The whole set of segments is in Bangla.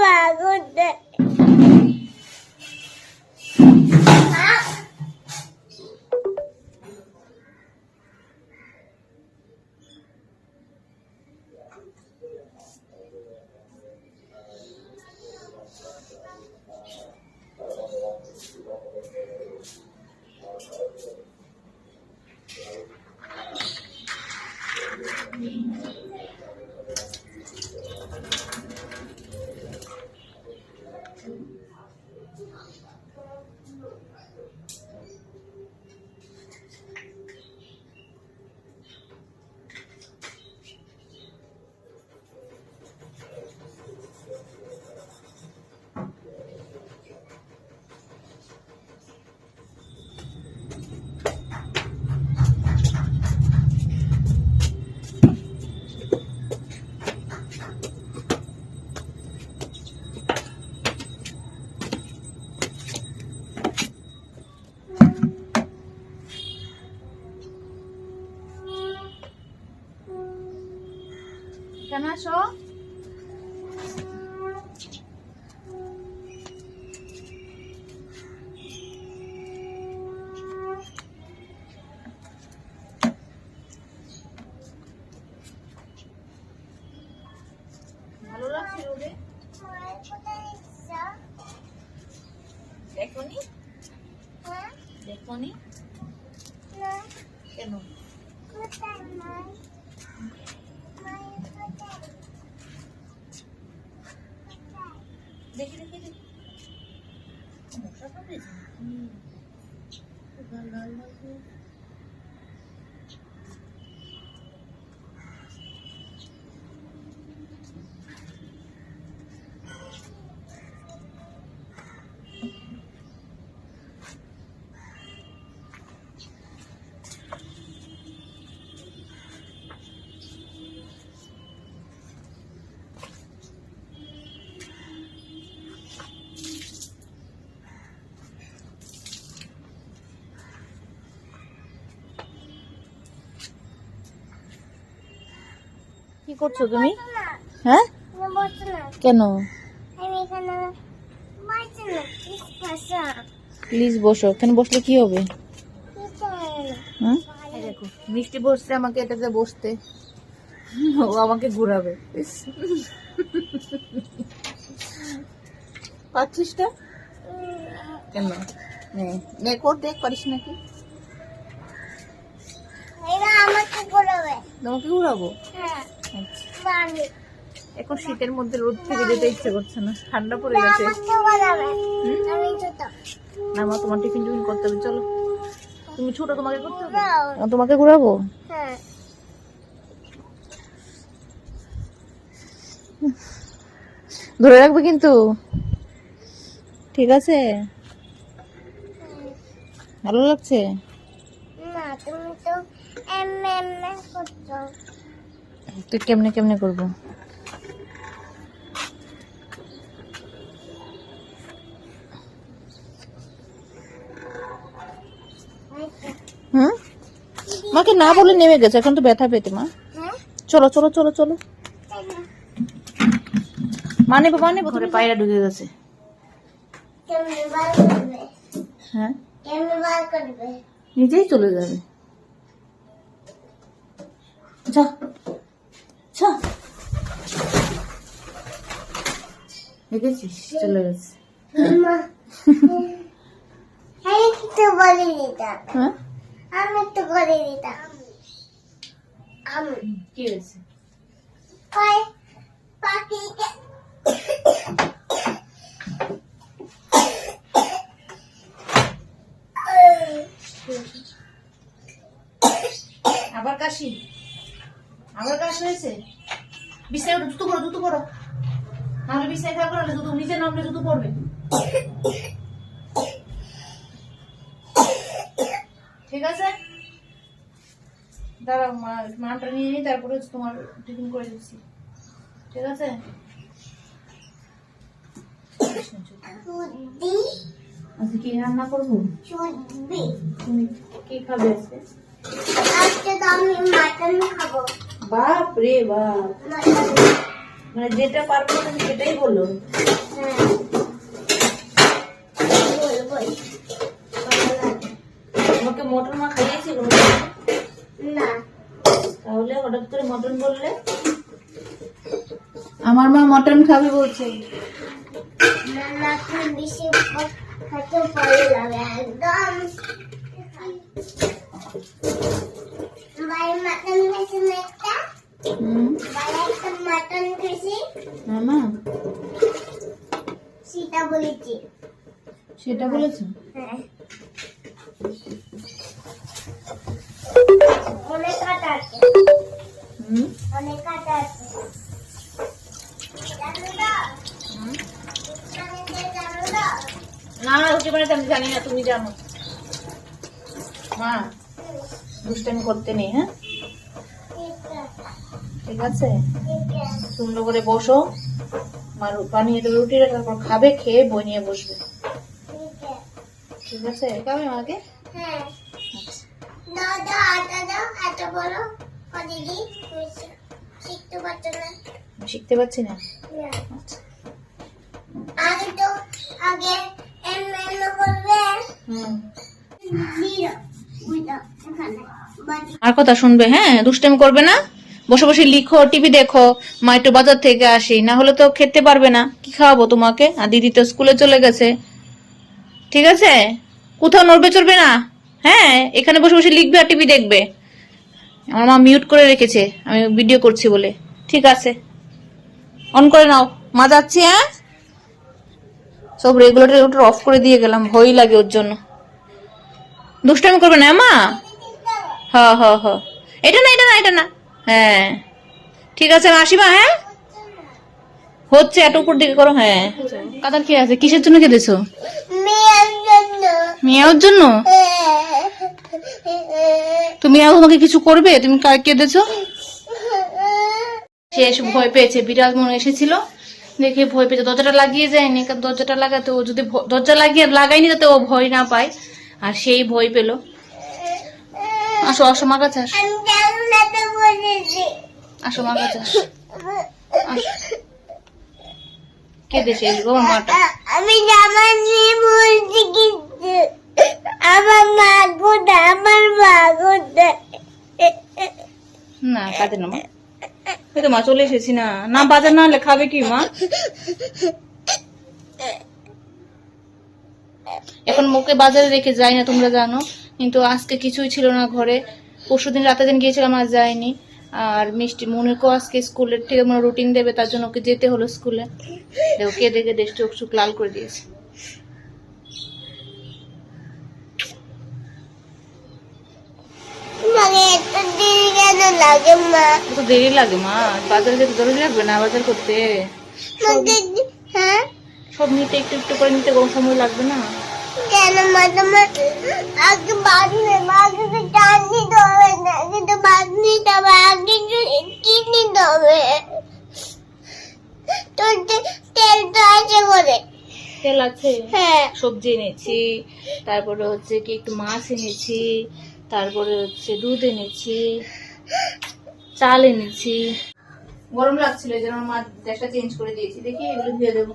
vago de কেন আসো? দেখনি? দেখনি? কেন? দেখি দেখি দেখি। মশা কামড়েছে লাল লাল কি করছ তুমি? হ্যাঁ? কেন? আমি বসো না প্লিজ বসো। এখানে বসলে কি হবে? হয়? মিষ্টি বসছে আমাকে এটাতে বসতে। ও আমাকে ঘুরাবে পাচ্ছিস না কেন? নে কর দেখ পারিস নাকি? এরা আমাকে তোমাকে ঘুরাবো? হ্যাঁ। এখন শীতের মধ্যে রোদ থেকে যেতে ইচ্ছে করছে না। ঠান্ডা পড়ে গেছে। না মা তোমার টিফিন টিফিন করতে হবে চলো। তুমি ছোট তোমাকে করতে হবে? তোমাকে ঘুরাবো? হ্যাঁ। ধরে রাখবে কিন্তু? ঠিক আছে? ভালো লাগছে? না তুমি তো এম এম করছ। তুই কেমনে কেমনে করব? হুম? মাকে না বলে নেমে গেছে এখন তো ব্যথা পেতে মা। চলো চলো চলো চলো। মা নেব মা নেব ঘরে পায়রা ঢুকে গেছে। হ্যাঁ? নিজেই চলে যাবে। যা। দেখেছিস? চলে গেছে। আমি কিছু বলে দিতাম হ্যাঁ? আমি একটু করে দিতাম আমি কি হয়েছে? পাখিকে। আবার কাশি? আবার কাশি হয়েছে? বিছায় ওঠো জুতো পরো জুতো পরো। নাহলে বিছায় থাকবে নাহলে জুতো নিচে নামলে জুতো পড়বে ঠিক আছে? দাঁড়াও মা মানটা নিয়ে নিই তারপরে তোমার টিফিন করে দিচ্ছি। ঠিক আছে? আজকে কি রান্না করব? তুমি কি খাবে আজকে? আজকে তো আমি মাটন খাব। বাপ রে বাপ। মানে যেটা পারব না তুমি সেটাই বলো। হ্যাঁ তোমাকে মটন মা খাইয়েছি না। তাহলে হঠাৎ করে মটন বললে? আমার মা মটন খাবে বলছে। না না বেশি খেতে ভালো লাগে একদম ভাই মাটন খেয়েছি না একটা হুম ভাই একটা মাটন সেটা বলেছি। সেটা বলেছ? হ্যাঁ। অনেক কাটা আছে। হুম? অনেক কাটা আছে? না রুটি বানাতে আমি জানি না তুমি জানো। মা দুষ্টামি করতে নেই হ্যাঁ? ঠিক আছে, সুন্দর করে বসো। মা বানিয়ে দেবে রুটিটা তারপর খাবে খেয়ে বই নিয়ে বসবে। ঠিক আছে। খাবে মাকে? হ্যাঁ। শিখতে পারছ না? আগে তো আগে এম এম করবে। হুম। আর কথা শুনবে হ্যাঁ? দুষ্টামি করবে না? বসে বসে লিখো, টিভি দেখো, মা একটু বাজার থেকে আসি, না হলে তো খেতে পারবে না। কি খাওয়াবো তোমাকে? আর দিদি তো স্কুলে চলে গেছে। ঠিক আছে? কোথাও নড়বে চড়বে না। হ্যাঁ এখানে বসে বসে লিখবে আর টিভি দেখবে। আমার মা মিউট করে রেখেছে, আমি ভিডিও করছি বলে। ঠিক আছে। অন করে নাও। মা যাচ্ছি হ্যাঁ? সব রেগুলেটর অফ করে দিয়ে গেলাম, ভয়ই লাগে ওর জন্য। দুষ্টামি করবে না, মা? হ হ হ এটা না এটা না এটা না। হ্যাঁ। ঠিক আছে মাসিমা হ্যাঁ? হচ্ছে এত উপর দিকে করো হ্যাঁ। কাদার কি আছে? কিসের জন্য কেঁদেছো? মেয়ের জন্য। তুমি আর তোমাকে কিছু করবে? তুমি কার কেঁদেছো? সে এসে ভয় পেয়েছে। বিড়াল মনে এসেছিল। দেখে ভয় পেয়েছে। দরজাটা লাগিয়ে যায়নি। দরজাটা লাগাতে ও যদি ভ- দরজা লাগিয়ে লাগাইনি যাতে ও ভয় না পায়। আর সেই ভয় পেল। আসো আসো মা কাছে আসো। আসো মা কাছে আসো। কেঁদেছে গো মাটা আমি জামা নিয়ে বলছি কিন্তু আমার মা কোথা আমার মা কোথা না কাঁদে না মা। এই তো মা চলে এসেছি না। না বাজার না হলে খাবে কি মা? এখন মুখে বাজারে রেখে যাই না তোমরা জানো। কিন্তু আজকে কিছুই ছিল না ঘরে। পরশুদিন রাতে দিন গিয়েছিলাম আর যাইনি আর মিষ্টি মনেকেও আজকে স্কুলের থেকে মনে রুটিন দেবে তার জন্য ওকে যেতে হলো স্কুলে। দেখো কে দেখে দেশ চোখ চোখ লাল করে দিয়েছে। মানে এত দেরি লাগে মা? বাজারে যেতে দেরি লাগবে না বাজার করতে। হ্যাঁ? সব নিতে একটু একটু করে নিতে কম সময় লাগবে না। কেন মা তোমার আগে বাদ হবে আগে হবে তোর তেল তো আছে করে তেল আছে? হ্যাঁ। সবজি এনেছি তারপরে হচ্ছে কি একটু মাছ এনেছি তারপরে হচ্ছে দুধ এনেছি চাল এনেছি। গরম লাগছিল এই জন্য মা গ্যাসটা চেঞ্জ করে দিয়েছি। দেখি এগুলো ধুয়ে দেবো।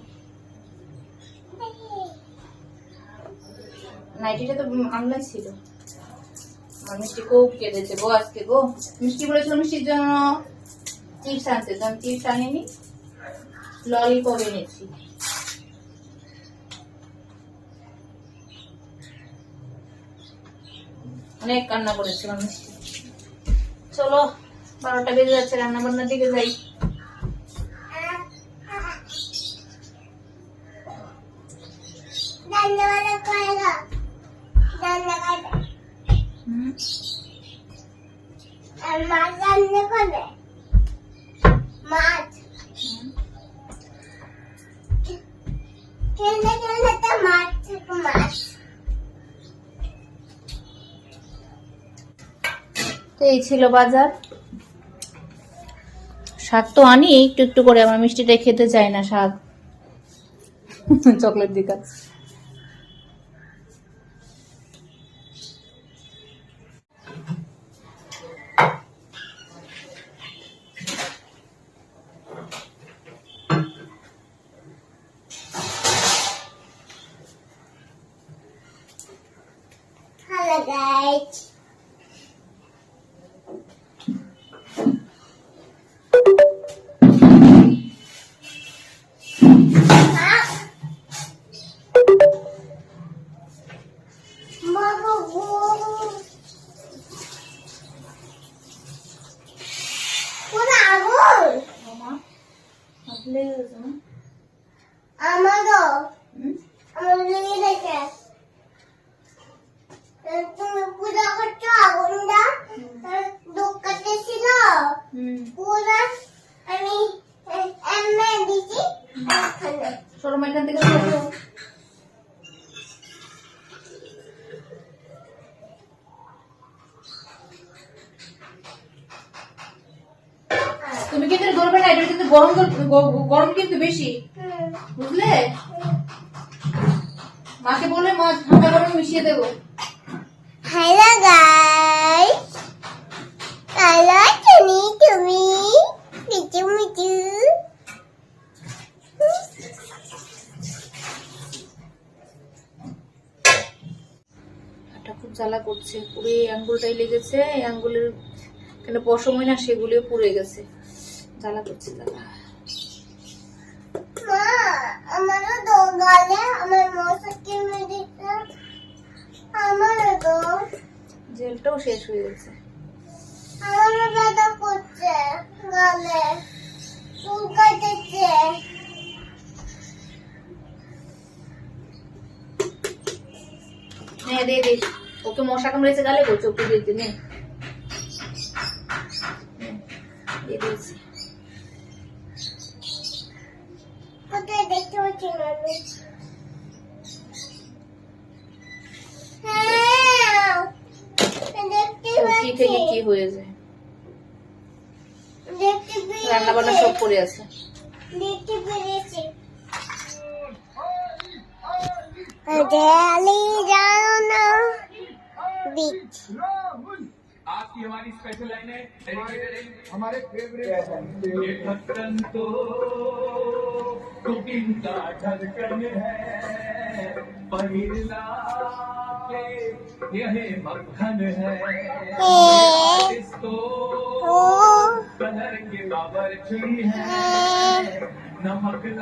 নাইটিটা তো আমলাই ছিল। আমার মিষ্টি খুব কেঁদেছে গো আজকে গো মিষ্টি বলেছিল মিষ্টির জন্য চিপস আনতে তো আমি চিপস আনিনি ললিপপ এনেছি অনেক কান্না করেছিলাম মিষ্টি চলো বারোটা বেজে যাচ্ছে রান্না বান্নার দিকে যাই ধন্যবাদ তো মাছ থেকে মাছ। তো এই ছিল বাজার। শাক তো আনি একটু একটু করে আমার মিষ্টিটা খেতে চায় না শাক। চকলেট দিকে guys. এখান থেকে। তুমি কিন্তু ধরবে না এটা কিন্তু গরম গরম কিন্তু বেশি। বুঝলে? মাকে বলে মা ঠান্ডা গরম মিশিয়ে দেবো। হ্যালো গাইস ভালো আছেনি তুমি মিচু মিচু হাতটা খুব করছে পুরো এই আঙ্গুলটাই লেগেছে এই আঙ্গুলের কেন পশমই না সেগুলিও পুড়ে গেছে। জ্বালা করছে তো জেলটাও শেষ হয়ে গেছে। আমারও ব্যথা করছে গালে। চুল কাটেছে। দে দে। ওকে মশা কামড়েছে গালে বলছে ওকে দিতে নে। নে, দিয়ে দিয়েছি। কোথায় দেখতে পাচ্ছি হ্যাঁ, দেখতে কি পাচ্ছি। থেকে কি হয়ে যায়? রান্না বান্না সব করে আছে। দেখতে পেরেছি। জানো না बीच आपकी हमारी स्पेशल लाइन है हमारे फेवरेट तो कुकिंग का है। यह मक्खन है। इसको कलर के बाबर छुरी है नमक